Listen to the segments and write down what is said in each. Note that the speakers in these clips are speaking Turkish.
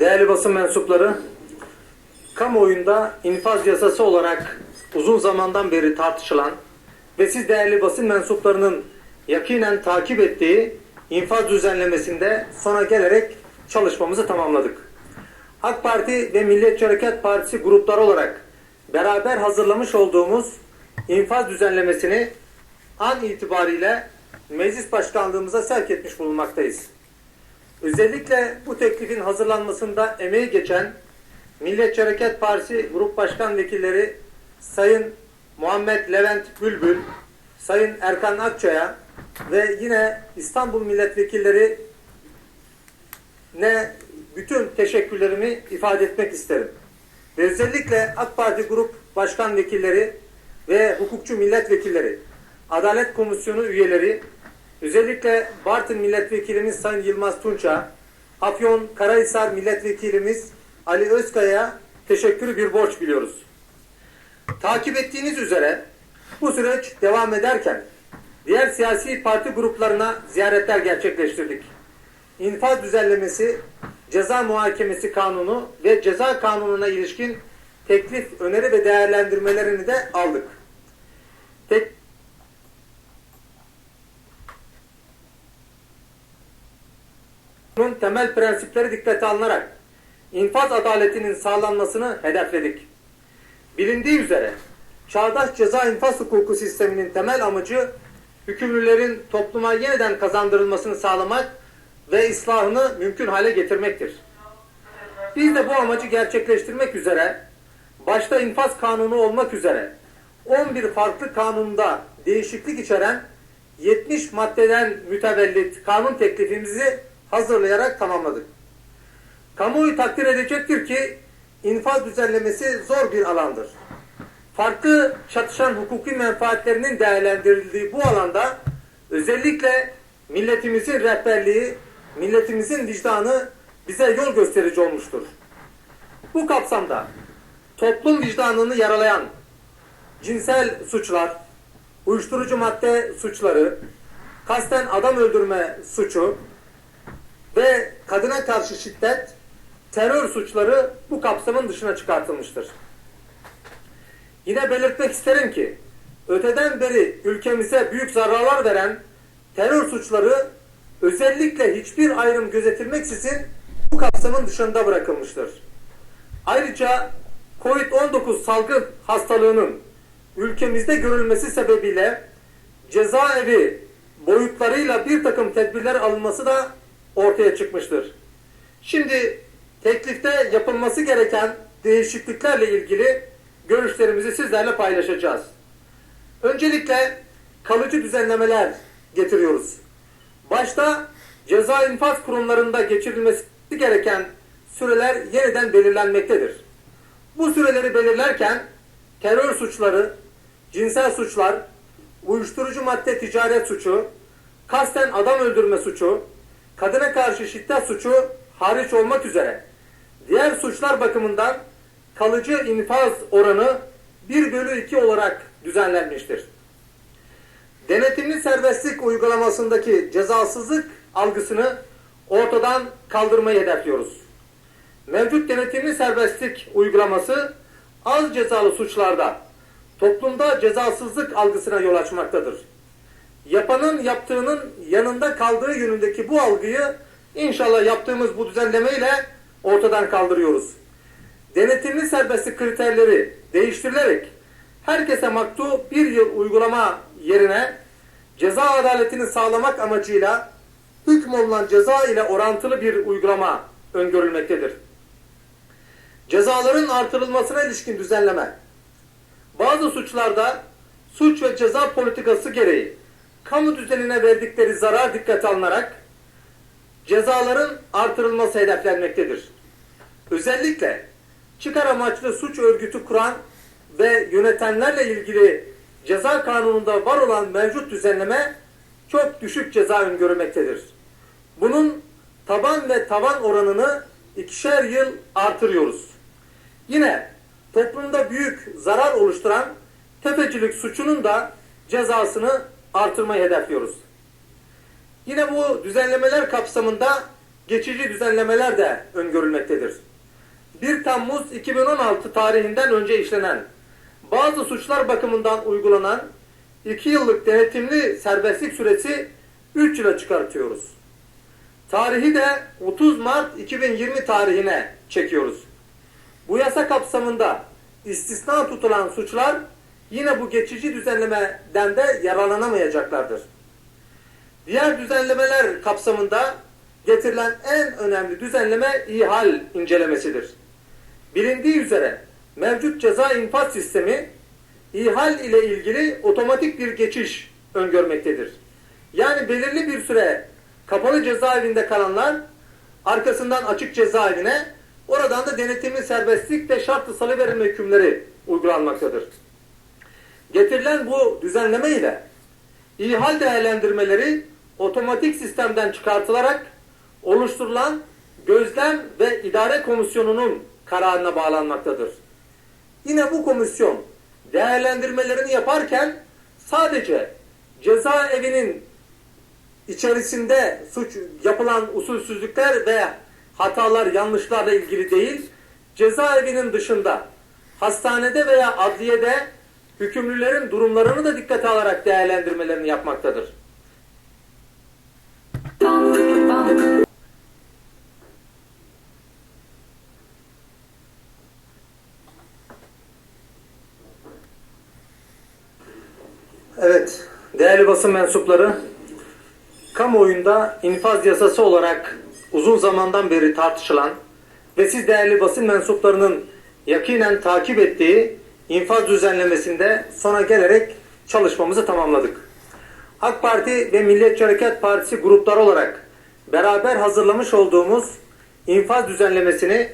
Değerli basın mensupları, kamuoyunda infaz yasası olarak uzun zamandan beri tartışılan ve siz değerli basın mensuplarının yakinen takip ettiği infaz düzenlemesinde sona gelerek çalışmamızı tamamladık. AK Parti ve Milliyetçi Hareket Partisi grupları olarak beraber hazırlamış olduğumuz infaz düzenlemesini an itibariyle meclis başkanlığımıza sevk etmiş bulunmaktayız. Özellikle bu teklifin hazırlanmasında emeği geçen Milliyetçi Hareket Partisi Grup Başkan Vekilleri Sayın Muhammed Levent Bülbül, Sayın Erkan Akçay'a ve yine İstanbul Milletvekilleri ne bütün teşekkürlerimi ifade etmek isterim. Ve özellikle AK Parti Grup Başkan Vekilleri ve hukukçu milletvekilleri, Adalet Komisyonu üyeleri, özellikle Bartın Milletvekilimiz Sayın Yılmaz Tunç'a, Afyon Karahisar Milletvekilimiz Ali Özkaya'ya teşekkürü bir borç biliyoruz. Takip ettiğiniz üzere bu süreç devam ederken diğer siyasi parti gruplarına ziyaretler gerçekleştirdik. İnfaz düzenlemesi, ceza muhakemesi kanunu ve ceza kanununa ilişkin teklif, öneri ve değerlendirmelerini de aldık. Tek bunun temel prensipleri dikkate alınarak infaz adaletinin sağlanmasını hedefledik. Bilindiği üzere çağdaş ceza infaz hukuku sisteminin temel amacı hükümlülerin topluma yeniden kazandırılmasını sağlamak ve ıslahını mümkün hale getirmektir. Biz de bu amacı gerçekleştirmek üzere başta infaz kanunu olmak üzere 11 farklı kanunda değişiklik içeren 70 maddeden mütevellit kanun teklifimizi hazırlayarak tamamladık. Kamuoyu takdir edecektir ki infaz düzenlemesi zor bir alandır. Farklı çatışan hukuki menfaatlerinin değerlendirildiği bu alanda özellikle milletimizin rehberliği, milletimizin vicdanı bize yol gösterici olmuştur. Bu kapsamda toplum vicdanını yaralayan cinsel suçlar, uyuşturucu madde suçları, kasten adam öldürme suçu ve kadına karşı şiddet, terör suçları bu kapsamın dışına çıkartılmıştır. Yine belirtmek isterim ki öteden beri ülkemize büyük zararlar veren terör suçları özellikle hiçbir ayrım gözetilmeksizin bu kapsamın dışında bırakılmıştır. Ayrıca COVID-19 salgın hastalığının ülkemizde görülmesi sebebiyle cezaevi boyutlarıyla bir takım tedbirler alınması da ortaya çıkmıştır. Şimdi teklifte yapılması gereken değişikliklerle ilgili görüşlerimizi sizlerle paylaşacağız. Öncelikle kalıcı düzenlemeler getiriyoruz. Başta ceza infaz kurumlarında geçirilmesi gereken süreler yeniden belirlenmektedir. Bu süreleri belirlerken terör suçları, cinsel suçlar, uyuşturucu madde ticaret suçu, kasten adam öldürme suçu, kadına karşı şiddet suçu hariç olmak üzere diğer suçlar bakımından kalıcı infaz oranı 1 bölü 2 olarak düzenlenmiştir. Denetimli serbestlik uygulamasındaki cezasızlık algısını ortadan kaldırmayı hedefliyoruz. Mevcut denetimli serbestlik uygulaması az cezalı suçlarda toplumda cezasızlık algısına yol açmaktadır. Yapanın yaptığının yanında kaldığı yönündeki bu algıyı inşallah yaptığımız bu düzenlemeyle ortadan kaldırıyoruz. Denetimli serbestlik kriterleri değiştirilerek herkese maktu bir yıl uygulama yerine ceza adaletini sağlamak amacıyla hükmolunan ceza ile orantılı bir uygulama öngörülmektedir. Cezaların artırılmasına ilişkin düzenleme. Bazı suçlarda suç ve ceza politikası gereği kamu düzenine verdikleri zarar dikkate alınarak cezaların artırılması hedeflenmektedir. Özellikle çıkar amaçlı suç örgütü kuran ve yönetenlerle ilgili ceza kanununda var olan mevcut düzenleme çok düşük ceza öngörmektedir. Bunun taban ve tavan oranını ikişer yıl artırıyoruz. Yine toplumda büyük zarar oluşturan tefecilik suçunun da cezasını artırmayı hedefliyoruz. Yine bu düzenlemeler kapsamında geçici düzenlemeler de öngörülmektedir. 1 Temmuz 2016 tarihinden önce işlenen bazı suçlar bakımından uygulanan 2 yıllık denetimli serbestlik süresi 3 yıla çıkartıyoruz. Tarihi de 30 Mart 2020 tarihine çekiyoruz. Bu yasa kapsamında istisna tutulan suçlar yine bu geçici düzenlemeden de yararlanamayacaklardır. Diğer düzenlemeler kapsamında getirilen en önemli düzenleme ihal incelemesidir. Bilindiği üzere mevcut ceza infaz sistemi ihal ile ilgili otomatik bir geçiş öngörmektedir. Yani belirli bir süre kapalı cezaevinde kalanlar arkasından açık cezaevine oradan da denetimli serbestlik ve şartlı salıverilme hükümleri uygulanmaktadır. Getirilen bu düzenleme ile ihal değerlendirmeleri otomatik sistemden çıkartılarak oluşturulan gözlem ve idare komisyonunun kararına bağlanmaktadır. Yine bu komisyon değerlendirmelerini yaparken sadece cezaevinin içerisinde suç yapılan usulsüzlükler ve hatalar, yanlışlarla ilgili değil, cezaevinin dışında hastanede veya adliyede hükümlülerin durumlarını da dikkate alarak değerlendirmelerini yapmaktadır. Evet, değerli basın mensupları, kamuoyunda infaz yasası olarak uzun zamandan beri tartışılan ve siz değerli basın mensuplarının yakinen takip ettiği infaz düzenlemesinde sona gelerek çalışmamızı tamamladık. AK Parti ve Milliyetçi Hareket Partisi grupları olarak beraber hazırlamış olduğumuz infaz düzenlemesini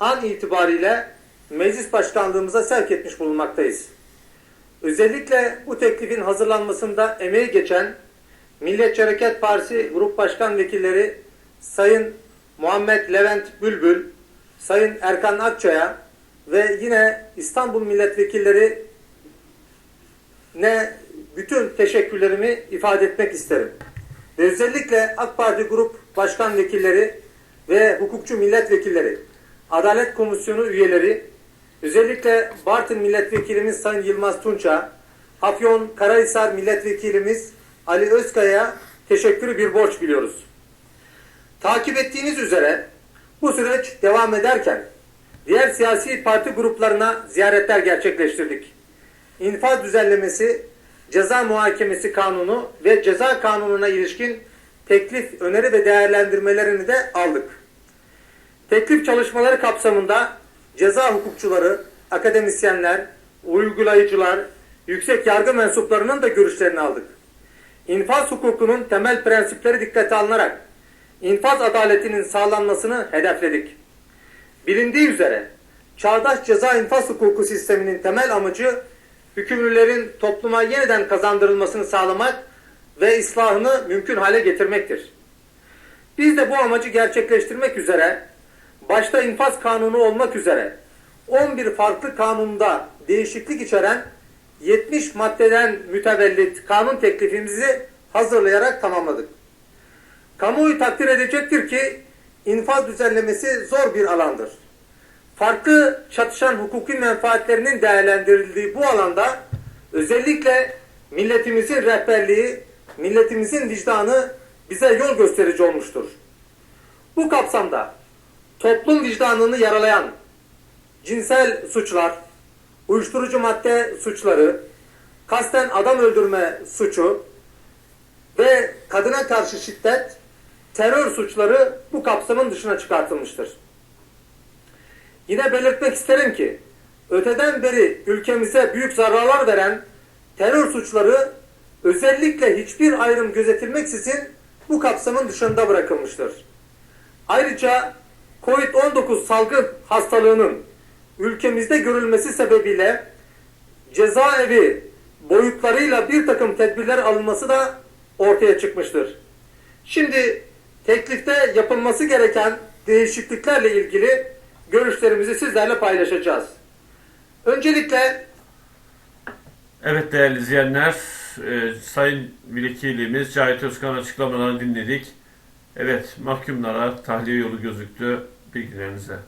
an itibariyle meclis başkanlığımıza sevk etmiş bulunmaktayız. Özellikle bu teklifin hazırlanmasında emeği geçen Milliyetçi Hareket Partisi Grup Başkan Vekilleri Sayın Muhammed Levent Bülbül, Sayın Erkan Akçay'a ve yine İstanbul Milletvekilleri ne bütün teşekkürlerimi ifade etmek isterim. Ve özellikle AK Parti Grup Başkan Vekilleri ve hukukçu milletvekilleri, Adalet Komisyonu üyeleri, özellikle Bartın Milletvekilimiz Sayın Yılmaz Tunça, Afyon Karahisar Milletvekilimiz Ali Özkaya teşekkürü bir borç biliyoruz. Takip ettiğiniz üzere bu süreç devam ederken diğer siyasi parti gruplarına ziyaretler gerçekleştirdik. İnfaz düzenlemesi, ceza muhakemesi kanunu ve ceza kanununa ilişkin teklif, öneri ve değerlendirmelerini de aldık. Teklif çalışmaları kapsamında ceza hukukçuları, akademisyenler, uygulayıcılar, yüksek yargı mensuplarının da görüşlerini aldık. İnfaz hukukunun temel prensipleri dikkate alınarak infaz adaletinin sağlanmasını hedefledik. Bilindiği üzere çağdaş ceza infaz hukuku sisteminin temel amacı hükümlülerin topluma yeniden kazandırılmasını sağlamak ve islahını mümkün hale getirmektir. Biz de bu amacı gerçekleştirmek üzere başta infaz kanunu olmak üzere 11 farklı kanunda değişiklik içeren 70 maddeden mütevellit kanun teklifimizi hazırlayarak tamamladık. Kamuoyu takdir edecektir ki infaz düzenlemesi zor bir alandır. Farklı çatışan hukuki menfaatlerinin değerlendirildiği bu alanda özellikle milletimizin rehberliği, milletimizin vicdanı bize yol gösterici olmuştur. Bu kapsamda toplum vicdanını yaralayan cinsel suçlar, uyuşturucu madde suçları, kasten adam öldürme suçu ve kadına karşı şiddet, terör suçları bu kapsamın dışına çıkartılmıştır. Yine belirtmek isterim ki öteden beri ülkemize büyük zararlar veren terör suçları özellikle hiçbir ayrım gözetilmeksizin bu kapsamın dışında bırakılmıştır. Ayrıca COVID-19 salgın hastalığının ülkemizde görülmesi sebebiyle cezaevi boyutlarıyla bir takım tedbirler alınması da ortaya çıkmıştır. Şimdi teklifte yapılması gereken değişikliklerle ilgili görüşlerimizi sizlerle paylaşacağız. Öncelikle Evet değerli izleyenler, e, Sayın Vekilimiz Cahit Özkan açıklamalarını dinledik. Evet, mahkumlara tahliye yolu gözüktü bilgilerinize.